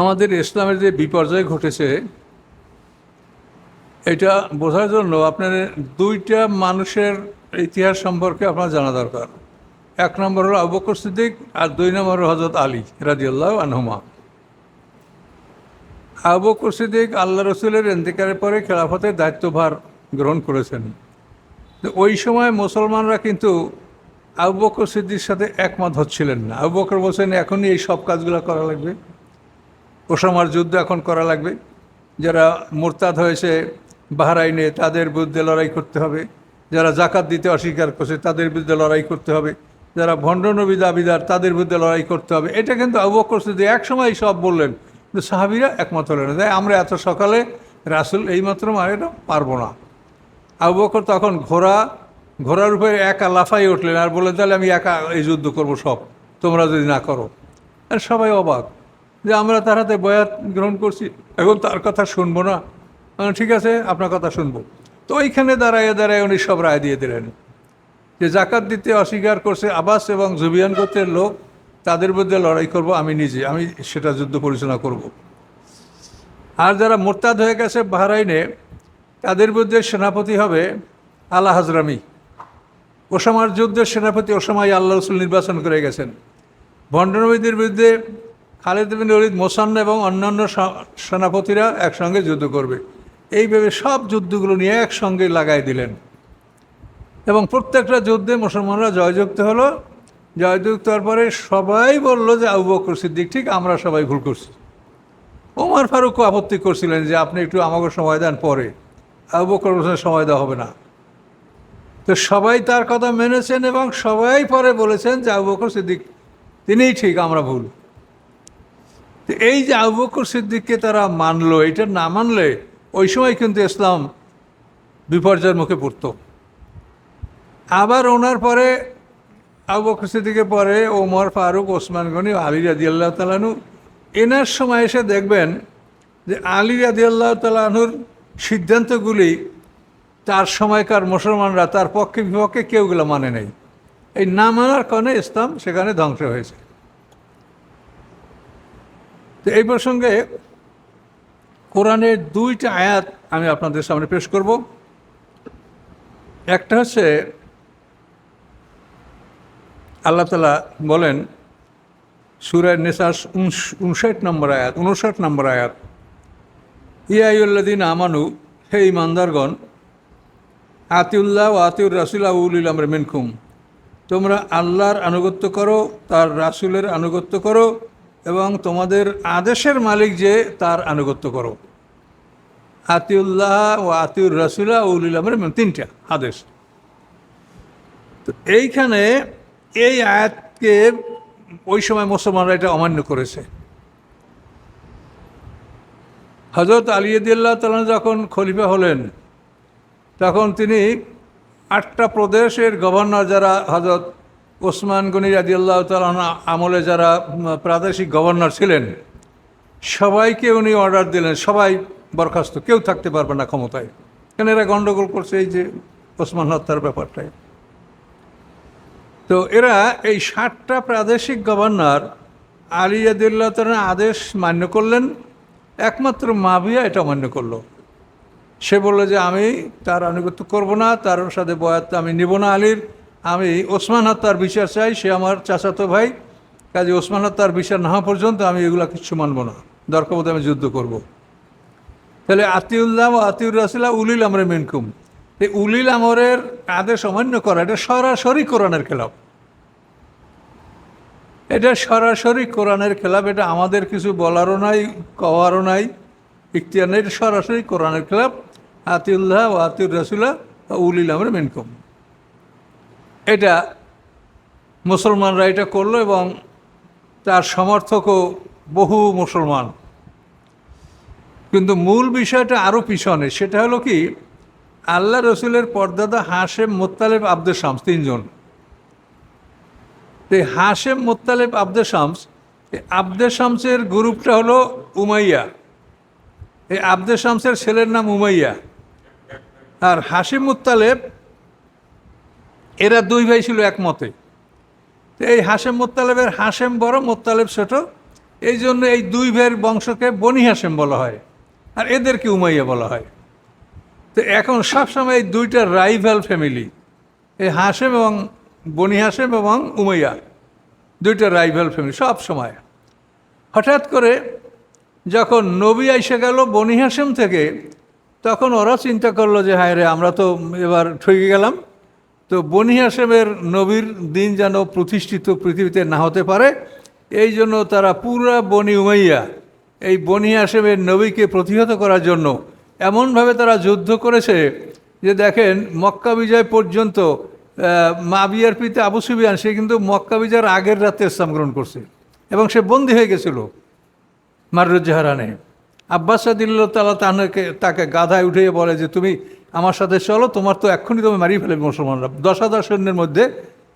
আমাদের ইসলামের যে বিপর্যয় ঘটেছে, এটা বোঝার জন্য আপনার দুইটা মানুষের ইতিহাস সম্পর্কে আপনার জানা দরকার। এক নম্বর হলো আবু বকর সিদ্দিক আর দুই নম্বর হজরত আলী রাজিউল্লাহ আনহুমা। আবু বকর সিদ্দিক আল্লাহ রসুলের ইন্তেকারের পরে খেলাফতের দায়িত্বভার গ্রহণ করেছেন। ওই সময় মুসলমানরা কিন্তু আবু বকর সিদ্দির সাথে একমত হচ্ছিলেন না। আবু বকর বলছেন, এখনই এই সব কাজগুলো করা লাগবে। ওসামার যুদ্ধ এখন করা লাগবে। যারা মোরতাদ হয়েছে বাহরাইনে, তাদের বিরুদ্ধে লড়াই করতে হবে। যারা জাকাত দিতে অস্বীকার করছে, তাদের বিরুদ্ধে লড়াই করতে হবে। যারা ভণ্ডনবী দাবিদার, তাদের বিরুদ্ধে লড়াই করতে হবে। এটা কিন্তু আবু বকর সিদ্দিক একসময় সব বললেন, কিন্তু সাহাবিরা একমত হলেন তাই আমরা এত সকালে রাসুল এইমাত্র মারে না পারব না। আবু বকর তখন ঘোড়া, ঘোড়ার উপরে একা লাফাই উঠলেন আর বললেন, তাহলে আমি একা এই যুদ্ধ করব সব। তোমরা যদি না করো। আর সবাই অবাক। যে আমরা তার হাতে বয়াত গ্রহণ করছি, এখন তার কথা শুনব না। ঠিক আছে, আপনার কথা শুনব। তো ওইখানে দাঁড়ায় দাঁড়ায় উনি সব রায় দিয়ে দিলেন। যে জাকাত দিতে অস্বীকার করছে আবাস এবং জুবিয়ান গোত্রের লোক, তাদের বিরুদ্ধে লড়াই করব আমি নিজে, আমি সেটা যুদ্ধ পরিচালনা করব। আর যারা মোরতাদ হয়ে গেছে বাহরাইনে, তাদের বিরুদ্ধে সেনাপতি হবে আলা হাজরামি। ওসামার যুদ্ধের সেনাপতি ওসামাই আল্লাহ রসুল নির্বাচন করে গেছেন। ভণ্ডনবীদের বিরুদ্ধে খালেদ বিন ওলিদ মোসান্না এবং অন্যান্য সেনাপতিরা একসঙ্গে যুদ্ধ করবে। এইভাবে সব যুদ্ধগুলো নিয়ে একসঙ্গে লাগাই দিলেন। এবং প্রত্যেকটা যুদ্ধে মুসলমানরা জয়যুক্ত হলো। জয়যুক্ত হওয়ার পরে সবাই বলল যে, আবু বকর সিদ্দিক, ঠিক আমরা সবাই ভুল করছি। ওমর ফারুকও আপত্তি করছিলেন যে, আপনি একটু আমাকে সময় দেন পরে। আবু বকর সময় দেওয়া হবে না। তো সবাই তার কথা মেনেছেন এবং সবাই পরে বলেছেন যে, আবু বকর সিদ্দিক, তিনিই ঠিক, আমরা ভুল। তো এই যে আবু বকর সিদ্দিককে তারা মানলো, এটা না মানলে ওই সময় কিন্তু ইসলাম বিপর্যয়ের মুখে পড়তো। আবার ওনার পরে, আবু বকর সিদ্দিকের পরে ওমর ফারুক, ওসমান গনি, আলী রাজি আল্লাহ তালানু এনার সময় এসে দেখবেন যে আলী রাজি আল্লাহ তালানুর সিদ্ধান্তগুলি তার সময়কার মুসলমানরা তার পক্ষে বিপক্ষে কেউগুলো মানে নেই। এই না মানার কারণে ইসলাম সেখানে ধ্বংস হয়েছে। তো এই প্রসঙ্গে কোরআনের দুইটা আয়াত আমি আপনাদের সামনে পেশ করব। একটা হচ্ছে আল্লাহ তালা বলেন সুরায় নেশার উনষাট নম্বর আয়াত, উনষাট নম্বর আয়াত ইয়াইউল্লাদিন আমানু, হে ইমানদারগণ আতিউল্লাহ ও আতিউর রাসুল্লাহ উল আমর মিনকুম, তোমরা আল্লাহর আনুগত্য করো, তার রাসুলের আনুগত্য করো এবং তোমাদের আদেশের মালিক যে তার আনুগত্য করো। আতিউল্লাহ ও আতিউর রাসুল্লাহ উল আমর তিনটা আদেশ। তো এইখানে এই আয়াতকে ওই সময় মুসলমানরা এটা অমান্য করেছে। হজরত আলিয়দুল্লাহ তালা যখন খলিফা হলেন, তখন তিনি আটটা প্রদেশের গভর্নর যারা হজরত ওসমান গনি রাজিয়াল্লাহ তালা আমলে যারা প্রাদেশিক গভর্নর ছিলেন, সবাইকে উনি অর্ডার দিলেন, সবাই বরখাস্ত, কেউ থাকতে পারবে না ক্ষমতায়। কেন এরা গণ্ডগোল করছে এই যে ওসমান হত্যার ব্যাপারটায়? তো এরা এই ষাটটা প্রাদেশিক গভর্নর আলী আদিল্লাহ তালা আদেশ মান্য করলেন, একমাত্র মাবিয়া এটা মান্য করল। সে বলল যে আমি তার আনুগত্য করব না, তার সাথে বয়াত আমি নিব না আলীর। আমি ওসমান হত্যার বিচার চাই, সে আমার চাচাতো ভাই। কাজে ওসমান হত্যার বিচার না হওয়া পর্যন্ত আমি এগুলো কিচ্ছু মানব না। দরকার আমি যুদ্ধ করব। তাহলে আতিউল্লাহ ও আতিউর রাসুল্লাহ উলিল আমরে মিনকুম। এই উলিল আমরের আদেশ অমান্য করা, এটা সরাসরি কোরআনের খেলাফ। এটা সরাসরি কোরআনের খেলাফ, এটা আমাদের কিছু বলারও নাই, কওয়ারও নাই, ইখতিয়ার নেই, এটা সরাসরি কোরআনের খেলাফ। আতিউল্লাহ ও আতিউর রাসুল্লাহ উলিল আমরে মিনকুম। এটা মুসলমানরা এটা করল এবং তার সমর্থকও বহু মুসলমান। কিন্তু মূল বিষয়টা আরও পিছনে, সেটা হলো কি, আল্লাহ রসুলের পর্দাদা হাশেম মোত্তালেব আব্দুল শামস তিনজন। এই হাশেম মোত্তালেব আব্দুল শামস, এই আব্দুল শামসের গ্রুপটা হলো উমাইয়া। এই আব্দুল শামসের ছেলের নাম উমাইয়া। আর হাসিম মুত্তালেব এরা দুই ভাই ছিল একমতে। তো এই হাসেম মোত্তালেবের হাসেম বড়, মোত্তালেব ছোট। এই জন্য এই দুই ভাইয়ের বংশকে বনি হাসেম বলা হয়। আর এদেরকে উমাইয়া বলা হয়। তো এখন সবসময় এই দুইটা রাইভাল ফ্যামিলি এই হাসেম এবং বনি হাসেম এবং উমাইয়া, দুইটা রাইভাল ফ্যামিলি সব সময় হঠাৎ করে যখন নবী আইসে গেল বনি হাসেম থেকে, তখন ওরা চিন্তা করল যে হায় রে আমরা তো এবার ঠকে গেলাম। তো বনি হাসেমের নবীর দিন যেন প্রতিষ্ঠিত পৃথিবীতে না হতে পারে, এই জন্য তারা পুরা বনি উমাইয়া, এই বনি হাসেমের নবীকে প্রতিহত করার জন্য এমনভাবে তারা যুদ্ধ করেছে যে দেখেন, মক্কা বিজয় পর্যন্ত মাবিয়ার পিতা আবু সুবিয়ান সে কিন্তু মক্কা বিজয়ের আগের রাতে ইসলাম গ্রহণ করছে এবং সে বন্দী হয়ে গেছিল মারুজ্জাহারানে আব্বাস সাদিল্লা তালা তাকে গাধায় উঠিয়ে বলে যে, তুমি আমার সাথে চলো তোমার তো এক্ষুনি তুমি মারিয়ে ফেলে মুসলমানরা। দশ হাজার সৈন্যের মধ্যে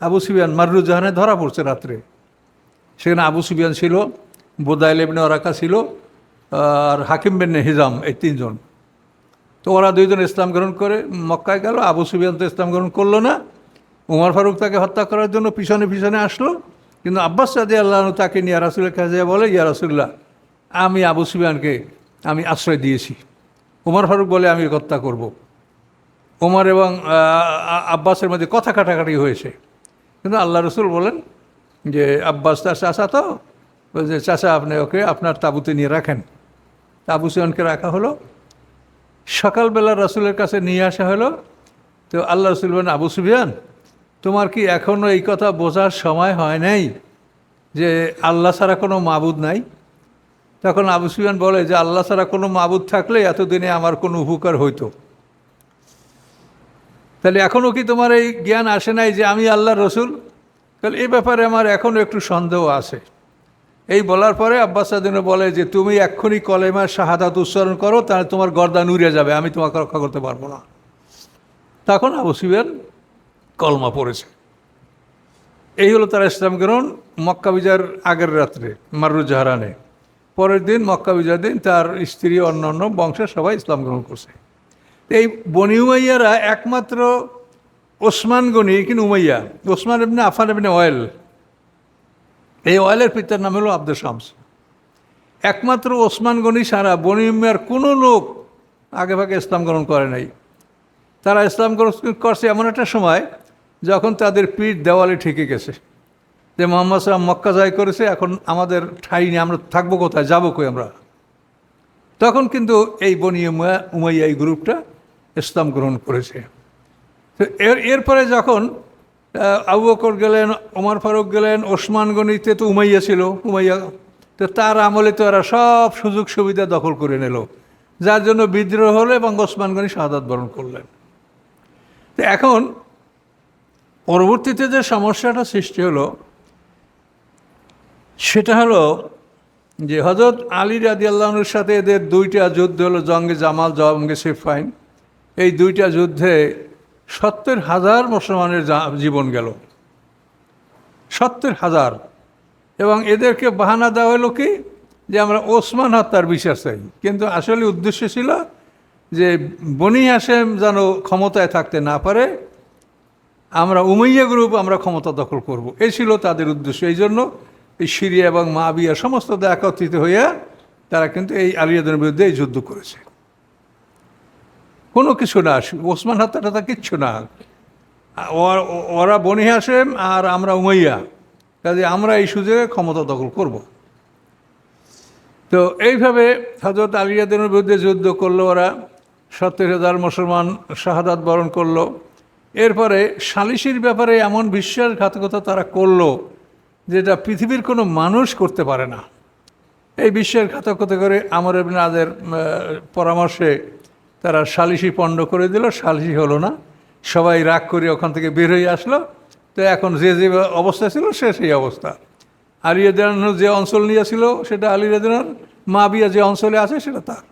আবু সুবিয়ান মারুজ্জাহানে ধরা পড়ছে রাত্রে। সেখানে আবু সুবিয়ান ছিল, বোদাইল ইবনে ওরাকা ছিল, আর হাকিম বেন হিজাম, এই তিনজন। তো ওরা দুইজন ইসলাম গ্রহণ করে মক্কায় গেল, আবু সুবিয়ান তো ইসলাম গ্রহণ করল না। উমর ফারুক তাকে হত্যা করার জন্য পিছনে পিছনে আসলো, কিন্তু আব্বাস সাদি আল্লাহ তাকে নিয়ে রাসুলের কাছে বলে, ইয়া রাসুল্লাহ আমি আবু সুবিয়ানকে আমি আশ্রয় দিয়েছি। উমর ফারুক বলে, আমি হত্যা করব। ওমর এবং আব্বাসের মধ্যে কথা কাটাকাটি হয়েছে। কিন্তু আল্লাহ রসুল বলেন যে, আব্বাস তার চাষা তো? যে চাষা আপনি ওকে আপনার তাঁবুতে নিয়ে রাখেন। তা আবু সুবিয়ানকে রাখা হলো। সকালবেলা রসুলের কাছে নিয়ে আসা হলো। তো আল্লাহ রসুল বলেন, আবু সুবিয়ান তোমার কি এখনও এই কথা বোঝার সময় হয় নাই যে আল্লাহ ছাড়া কোনো মাবুদ নাই? তখন আবু সুবিয়ান বলে, যে আল্লাহ ছাড়া কোনো মাবুদ থাকলে এতদিনে আমার কোনো উপকার হইতো। তাহলে এখনও কি তোমার এই জ্ঞান আসে নাই যে আমি আল্লাহ রসুল? তাহলে এই ব্যাপারে আমার এখনও একটু সন্দেহ আছে। এই বলার পরে আব্বাস সাদিন বলে যে, তুমি এক্ষুনি কলেমার শাহাদাত উচ্চারণ করো, তাহলে তোমার গর্দা উড়ে যাবে, আমি তোমাকে রক্ষা করতে পারব না। তখন আবু সুবিয়ান কলমা পড়েছে। এই হলো তার ইসলাম গ্রহণ মক্কা বিজয়ের আগের রাত্রে মারুজাহারানে পরের দিন মক্কা বিজয়ের দিন তার স্ত্রী, অন্যান্য বংশের সবাই ইসলাম গ্রহণ করছে। এই বনি উমাইয়ারা একমাত্র ওসমান গনি কিন্তু উমাইয়া? ওসমান এমনি আফান এমনি অয়েল এই অয়েলের পিতার নাম হলো আব্দুল শামস। একমাত্র ওসমান গনি সারা বনি উমাইয়ার কোনো লোক আগে ভাগে ইসলাম গ্রহণ করে নাই। তারা ইসলাম গ্রহণ করছে এমন একটা সময় যখন তাদের পিঠ দেওয়ালে ঠেকে গেছে। যে মোহাম্মদ সাল্লাম মক্কা জয় করেছে, এখন আমাদের ঠাই নেই, আমরা থাকব কোথায়, যাব কই আমরা? তখন কিন্তু এই বনি উমাইয়া এই গ্রুপটা ইসলাম গ্রহণ করেছে। এর, এরপরে যখন আবু বকর গেলেন, ওমর ফারুক গেলেন, ওসমান গনিতে তো উমাইয়া ছিল, উমাইয়া, তো তার আমলে তো এরা সব সুযোগ সুবিধা দখল করে নিল। যার জন্য বিদ্রোহ হলো এবং ওসমান গনি শাহাদাত বরণ করলেন। তো এখন, পরবর্তীতে যে সমস্যাটা সৃষ্টি হলো, সেটা হলো যে হজরত আলী রাদি আল্লাহর সাথে এদের দুইটা যুদ্ধ হলো, জঙ্গে জামাল, জঙ্গে সিফাইন এই দুইটা যুদ্ধে সত্তর হাজার মুসলমানের জীবন গেল। সত্তর হাজার। এবং এদেরকে বাহানা দেওয়া হলো কি? যে আমরা ওসমান হত্যার বিচার চাই। কিন্তু আসলে উদ্দেশ্য ছিল যে বনি হাসেম যেন ক্ষমতায় থাকতে না পারে, আমরা উমাইয়া গ্রুপ আমরা ক্ষমতা দখল করব। এ ছিল তাদের উদ্দেশ্য। এই জন্য এই সিরিয়া এবং মাবিয়া সমস্ত একত্রিত হইয়া তারা কিন্তু এই আলিয়াদের বিরুদ্ধে এই যুদ্ধ করেছে। কোনো কিছু না, ওসমান হত্যাটা তা কিচ্ছু না। ওরা- বনি হাসেম আর আমরা উমাইয়া, কাজে আমরা এই সুযোগে ক্ষমতা দখল করব। তো এইভাবে হজরত আলিয়াদের বিরুদ্ধে যুদ্ধ করল ওরা, সত্তর হাজার মুসলমান শাহাদাত বরণ করল। এরপরে সালিসির ব্যাপারে এমন বিশ্বাসঘাতকতা তারা করল যেটা পৃথিবীর কোনো মানুষ করতে পারে না। এই বিশ্বাসঘাতকতা করে আমর এবিনাদের পরামর্শে তারা সালিসি পণ্ড করে দিল সালিসি হলো না। সবাই রাগ করে ওখান থেকে বের হয়ে আসলো। তো এখন যে যে অবস্থা ছিল, সে সেই অবস্থা। দেনানোর যে অঞ্চল নিয়েছিল, সেটা আলিয়া দেনার মাবিয়া যে অঞ্চলে আছে, সেটা তার।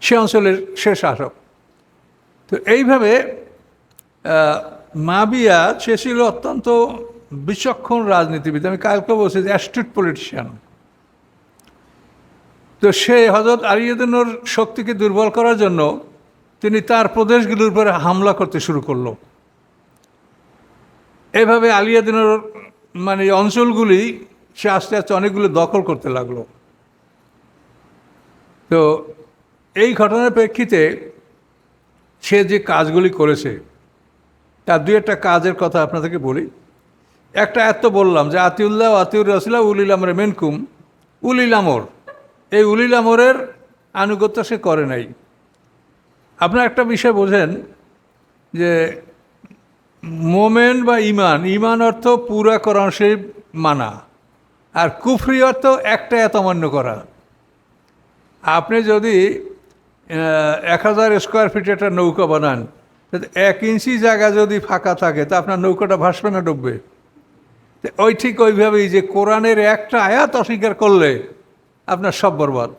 সে অঞ্চলের শেষ শাসক। তো এইভাবে মাবিয়া, সে ছিল অত্যন্ত বিচক্ষণ রাজনীতিবিদ। আমি কালকে বলছি যে অ্যাস্ট্রিট পলিটিশিয়ান তো সে হজরত আলিউদ্দিনোর শক্তিকে দুর্বল করার জন্য তিনি তার প্রদেশগুলির উপরে হামলা করতে শুরু করল। এভাবে আলিয়াদিনের মানে অঞ্চলগুলি সে আস্তে আস্তে অনেকগুলো দখল করতে লাগল। তো এই ঘটনার প্রেক্ষিতে সে যে কাজগুলি করেছে, তার দুই একটা কাজের কথা আপনাদেরকে বলি। একটা এত বললাম যে, আতিউল্লাহ আতিউর রসুল্লাহ উলিল আমরে মেনকুম, উলিল আমর। এই উলিল আমরের আনুগত্য সে করে নাই। আপনার একটা বিষয় বোঝেন যে মোমেন বা ইমান ইমান অর্থ পুরা কোরআন শরীফ মানা, আর কুফরি অর্থ একটা এত অমান্য করা। আপনি যদি এক হাজার স্কোয়ার ফিট একটা নৌকা বানান এক ইঞ্চি জায়গা যদি ফাঁকা থাকে, তা আপনার নৌকাটা ভাসবে না ডুববে? ওই ঠিক ওইভাবেই যে কোরআনের একটা আয়াত অস্বীকার করলে আপনার সব বরবাদ।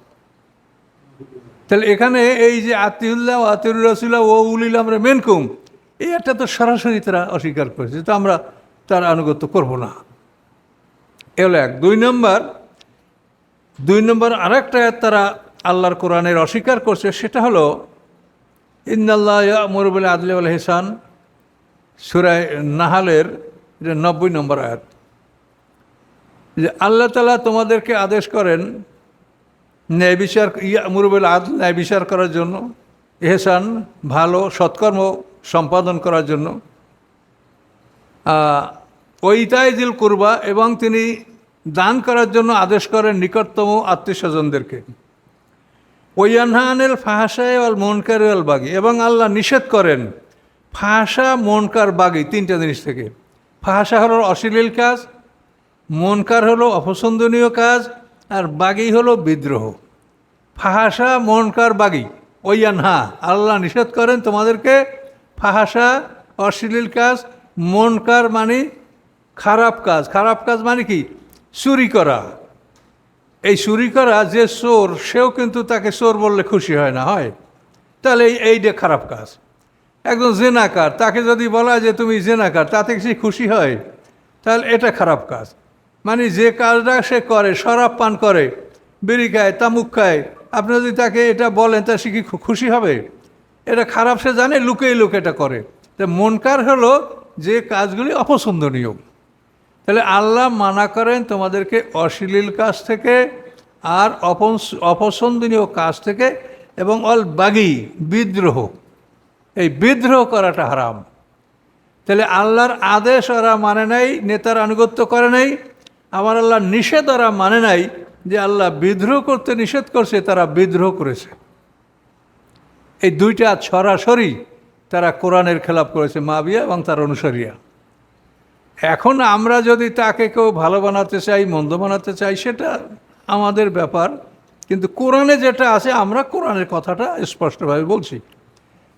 তাহলে এখানে এই যে আতিউল্লাহ আতিউর রসুল্লাহ ও উলিল আমরা মেনকুম এই একটা তো সরাসরি তারা অস্বীকার করেছে তো আমরা তার আনুগত্য করব না। এ হলো এক। দুই নম্বর দুই নম্বর আরেকটা আয়াত তারা আল্লাহর কোরআনের অস্বীকার করছে, সেটা হলো ইন্দাল্লাহ মরবুল আদল হেসান, সুরায় নাহালের এটা নব্বই নম্বর আয়াত। যে আল্লাহ তালা তোমাদেরকে আদেশ করেন ন্যায় বিচার ইয়া মুরবুল আদ, ন্যায় বিচার করার জন্য, এহসান, ভালো, সৎকর্ম সম্পাদন করার জন্য। ওইটাই দিল কুরবা এবং তিনি দান করার জন্য আদেশ করেন নিকটতম আত্মীয় স্বজনদেরকে ওয়ানহানেল ফাহাসায় অল মনকার অল বাগি, এবং আল্লাহ নিষেধ করেন ফাহাসা মনকার, বাগি, তিনটা জিনিস থেকে। ফাহাসা হলো অশ্লীল কাজ, মনকার হলো অপছন্দনীয় কাজ, আর বাগি হলো বিদ্রোহ। ফাহাসা মনকার বাগি? ওয়ানহা আল্লাহ নিষেধ করেন তোমাদেরকে ফাহাসা অশ্লীল কাজ মনকার মানে খারাপ কাজ। খারাপ কাজ মানে কি? চুরি করা। এই চুরি করা যে চোর, সেও কিন্তু তাকে চোর বললে খুশি হয় না, হয়? তাহলে এই এইটা খারাপ কাজ। একজন জেনাকার, তাকে যদি বলা যে তুমি জেনাকার তাতে সে খুশি হয়? তাহলে এটা খারাপ কাজ। মানে যে কাজটা সে করে, শরাব পান করে, বিড়ি খায়, তামুক খায় আপনি যদি তাকে এটা বলেন, তা সে কি খুশি হবে? এটা খারাপ সে জানে, লুকেই লোক এটা করে। তো মনকার হলো? যে কাজগুলি অপছন্দনীয়। তাহলে আল্লাহ মানা করেন তোমাদেরকে অশ্লীল কাজ থেকে আর অপছন্দনীয় কাজ থেকে এবং অল বাগি, বিদ্রোহ। এই বিদ্রোহ করাটা হারাম। তাহলে আল্লাহর আদেশ ওরা মানে নাই, নেতার আনুগত্য করে নাই, আমার আল্লাহর নিষেধ ওরা মানে নাই যে আল্লাহ বিদ্রোহ করতে নিষেধ করছে, তারা বিদ্রোহ করেছে। এই দুইটা সরাসরি তারা কোরআনের খেলাপ করেছে, মাবিয়া এবং তার অনুসারীরা। এখন আমরা যদি তাকে কেউ ভালো বানাতে চাই, মন্দ বানাতে চাই, সেটা আমাদের ব্যাপার। কিন্তু কোরআনে যেটা আছে, আমরা কোরআনের কথাটা স্পষ্টভাবে বলছি।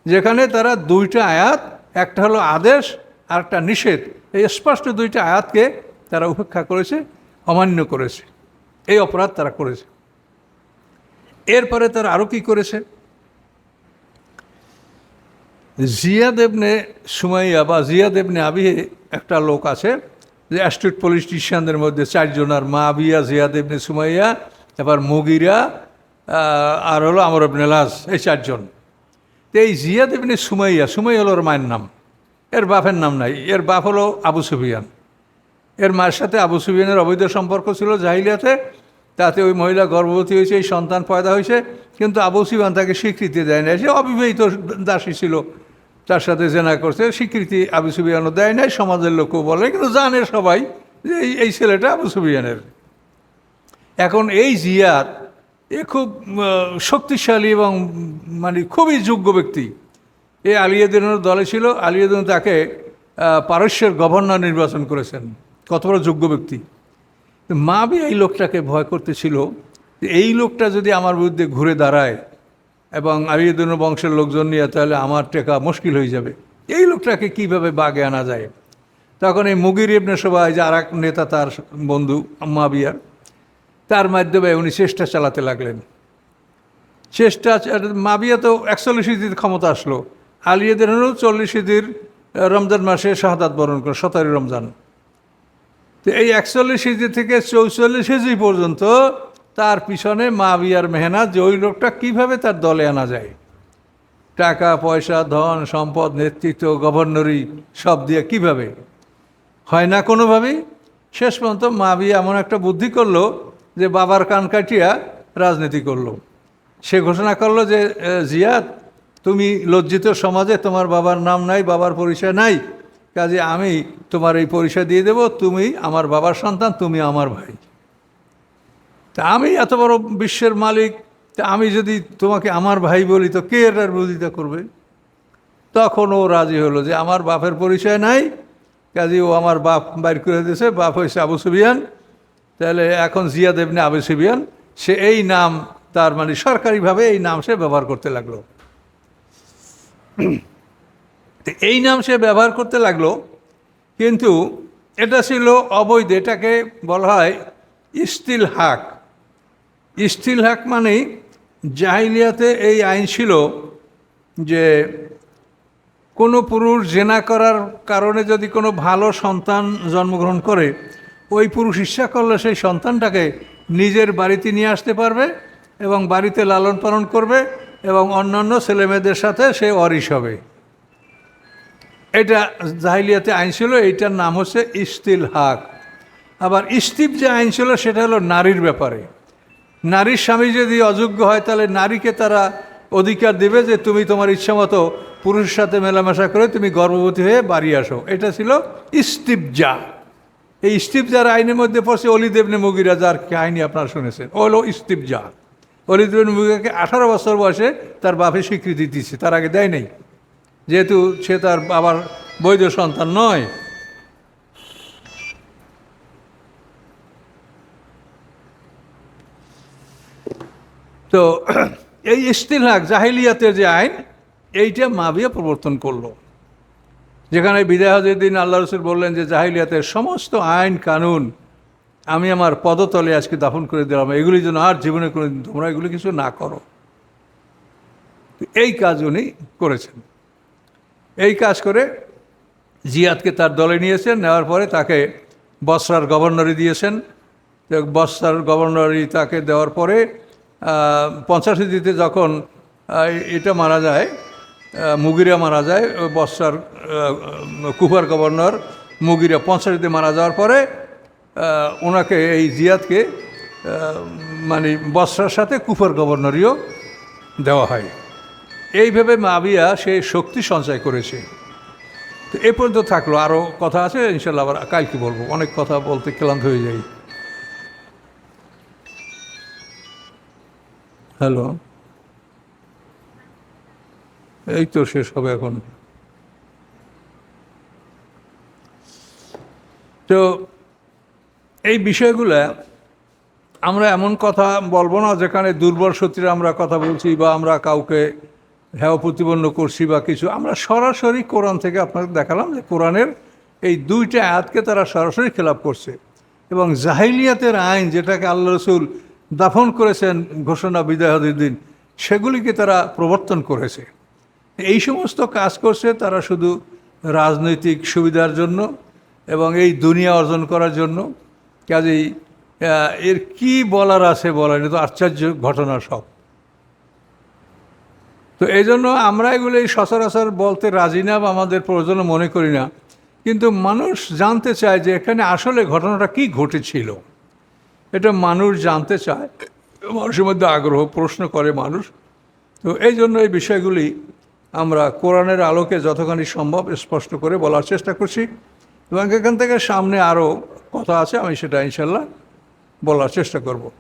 যেখানে তারা দুইটা আয়াত, একটা হলো আদেশ আর একটা নিষেধ। এই স্পষ্ট দুইটা আয়াতকে তারা উপেক্ষা করেছে, অমান্য করেছে। এই অপরাধ তারা করেছে। এরপরে তারা আরও কি করেছে? জিয়াদ এবনে সুমাইয়া বা জিয়াদ এবনে আবিহে একটা লোক আছে, যে অ্যাস্ট্রিট পলিটিশিয়ানদের মধ্যে চারজন, আর মা আবিয়া, জিয়াদ এবনে সুমাইয়া, এবার মুগিরা আর হলো আমর এবনে লাস এই চারজন। তো এই জিয়াদ এবনে সুমাইয়া সুমাইয়া হলো ওর মায়ের নাম। এর বাপের নাম নাই, এর বাপ হলো আবু সুফিয়ান। এর মায়ের সাথে আবু সুফিয়ানের অবৈধ সম্পর্ক ছিল জাহিলিয়াতে। তাতে ওই মহিলা গর্ভবতী হয়েছে, এই সন্তান পয়দা হয়েছে, কিন্তু আবু সুফিয়ান তাকে স্বীকৃতি দেয় না সে অবিবাহিত দাসী ছিল, তার সাথে জেনা করছে, স্বীকৃতি আবু সুফিয়ানও দেয় নাই, সমাজের লোকও বলে, কিন্তু জানে সবাই যে এই এই ছেলেটা আবু সুফিয়ানের। এখন এই জিয়ার এ খুব শক্তিশালী এবং মানে খুবই যোগ্য ব্যক্তি। এ আলিয়াদিনের দলে ছিল, আলিয়াদিন তাকে পারস্যের গভর্নর নির্বাচন করেছেন। কত বড় যোগ্য ব্যক্তি। তো মাবি এই লোকটাকে ভয় করতেছিল যে এই লোকটা যদি আমার বিরুদ্ধে ঘুরে দাঁড়ায় এবং আলিয়াদিনের বংশের লোকজন নিয়ে তাহলে আমার টেকা মুশকিল হয়ে যাবে। এই লোকটাকে কীভাবে বাগে আনা যায়? তখন এই মুগির ইবনে সবাই যে আর এক নেতা তার বন্ধু মাবিয়ার তার মাধ্যমে উনি চেষ্টা চালাতে লাগলেন। চেষ্টা মাবিয়া তো একচল্লিশ ইদির ক্ষমতা আসলো। আলিয়াদেরও চল্লিশ ইদির রমজান মাসে শাহাদাত বরণ করে সতেরো রমজান। তো এই একচল্লিশ ইজি থেকে চৌচল্লিশ ইজি পর্যন্ত তার পিছনে মাবিয়ার মেহনাত যে ওই লোকটা কীভাবে তার দলে আনা যায়? টাকা, পয়সা, ধন, সম্পদ, নেতৃত্ব, গভর্নরি সব দিয়ে কীভাবে? হয় না কোনোভাবেই? শেষ পর্যন্ত মাবি এমন একটা বুদ্ধি করল যে বাবার কান কাটিয়া রাজনীতি করল। সে ঘোষণা করল যে জিয়াদ, তুমি লজ্জিত সমাজে তোমার বাবার নাম নাই, বাবার পরিচয় নাই কাজে আমি তোমার এই পরিচয় দিয়ে দেব, তুমি আমার বাবার সন্তান, তুমি আমার ভাই। তা আমি এত বড় বিশ্বের মালিক, তা আমি যদি তোমাকে আমার ভাই বলি, তো কে এটার বিরোধিতা করবে? তখন ও রাজি হলো যে আমার বাপের পরিচয় নাই, কাজে ও আমার বাপ বাইর করে দিয়েছে, বাপ হয়েছে আবু সুবিয়ান তাহলে এখন জিয়া দেবনে আবু সুবিয়ান সে এই নাম, তার মানে সরকারিভাবে এই নাম সে ব্যবহার করতে লাগল। তো এই নাম সে ব্যবহার করতে লাগল, কিন্তু এটা ছিল অবৈধ, এটাকে বলা হয় স্টিল হাক। স্টিল হাক মানেই জাহিলিয়াতে এই আইন ছিল যে কোনো পুরুষ জেনা করার কারণে যদি কোনো ভালো সন্তান জন্মগ্রহণ করে, ওই পুরুষ ইচ্ছা করলে সেই সন্তানটাকে নিজের বাড়িতে নিয়ে আসতে পারবে এবং বাড়িতে লালন পালন করবে এবং অন্যান্য ছেলেমেয়েদের সাথে সে অরিস হবে। এটা জাহিলিয়াতে আইন ছিল, এইটার নাম হচ্ছে ইস্তিল হাক। আবার ইস্তিপ যে আইন ছিল, সেটা হলো নারীর ব্যাপারে। নারীর স্বামী যদি অযোগ্য হয়, তাহলে নারীকে তারা অধিকার দেবে যে তুমি তোমার ইচ্ছা মতো পুরুষের সাথে মেলামেশা করে তুমি গর্ভবতী হয়ে বাড়ি আসো। এটা ছিল ইস্তিপজা এই ইস্তিপজার আইনের মধ্যে পড়ছে অলিদেবনে মুগিরা, যার কাহিনী আপনারা শুনেছেন। ও হলো ইস্তিপজা অলিদেবনে মুগিরাকে আঠারো বছর বয়সে তার বাপে স্বীকৃতি দিচ্ছে তার আগে দেয় নাই। যেহেতু সে তার বাবার বৈধ সন্তান নয়। তো এই ইস্তিলহাক জাহিলিয়াতের যে আইন, এইটা মাবিয়া প্রবর্তন করল। যেখানে বিদায় হজের দিন আল্লাহ রসুল বললেন যে, জাহিলিয়াতের সমস্ত আইন কানুন আমি আমার পদতলে আজকে দাফন করে দিলাম। এগুলি যেন আর জীবনে কোনো তোমরা এগুলি কিছু না করো। এই কাজ উনি করেছেন। এই কাজ করে জিয়াদকে তার দলে নিয়েছেন, নেওয়ার পরে তাকে বসরার গভর্নরি দিয়েছেন। বসরার গভর্নরি তাকে দেওয়ার পরে পঞ্চাশে দিতে যখন এটা মারা যায় মুগিরা মারা যায়, বসরার কুফার গভর্নর মুগিরা পঞ্চাশিতে মারা যাওয়ার পরে ওনাকে এই জিয়াদকে মানে বসরার সাথে কুফার গভর্নরিও দেওয়া হয়। এইভাবে মাবিয়া সে শক্তি সঞ্চয় করেছে। তো এ পর্যন্ত থাকল। আরও কথা আছে? ইনশাল্লাহ আবার কালকে বলব? অনেক কথা বলতে ক্লান্ত হয়ে যাই। হ্যালো? এই তো শেষ হবে এখন। তো এই বিষয়গুলো আমরা এমন কথা বলব না যেখানে দুর্বল সত্যিরা আমরা কথা বলছি বা আমরা কাউকে হ্যাঁ প্রতিপন্ন করছি বা কিছু, আমরা সরাসরি কোরআন থেকে আপনাকে দেখালাম যে কোরআনের এই দুইটা আয়াতকে তারা সরাসরি খেলাপ করছে। এবং জাহিলিয়াতের আইন যেটাকে আল্লাহ রসুল দাফন করেছেন, ঘোষণা বিদায় হদের দিন, সেগুলিকে তারা প্রবর্তন করেছে। এই সমস্ত কাজ করছে তারা শুধু রাজনৈতিক সুবিধার জন্য এবং এই দুনিয়া অর্জন করার জন্য। কাজেই এর কি বলার আছে বলার এটা তো আশ্চর্য ঘটনা সব। তো এই জন্য আমরা এগুলো সচরাচর বলতে রাজি না বা আমাদের প্রয়োজন মনে করি না। কিন্তু মানুষ জানতে চায় যে এখানে আসলে ঘটনাটা কি ঘটেছিল। এটা মানুষ জানতে চায়। মানুষের মধ্যে আগ্রহ, প্রশ্ন করে মানুষ। তো এই জন্য এই বিষয়গুলি আমরা কোরআনের আলোকে যতখানি সম্ভব স্পষ্ট করে বলার চেষ্টা করছি। এবং এখান থেকে সামনে আরও কথা আছে, আমি সেটা ইনশাল্লাহ বলার চেষ্টা করব।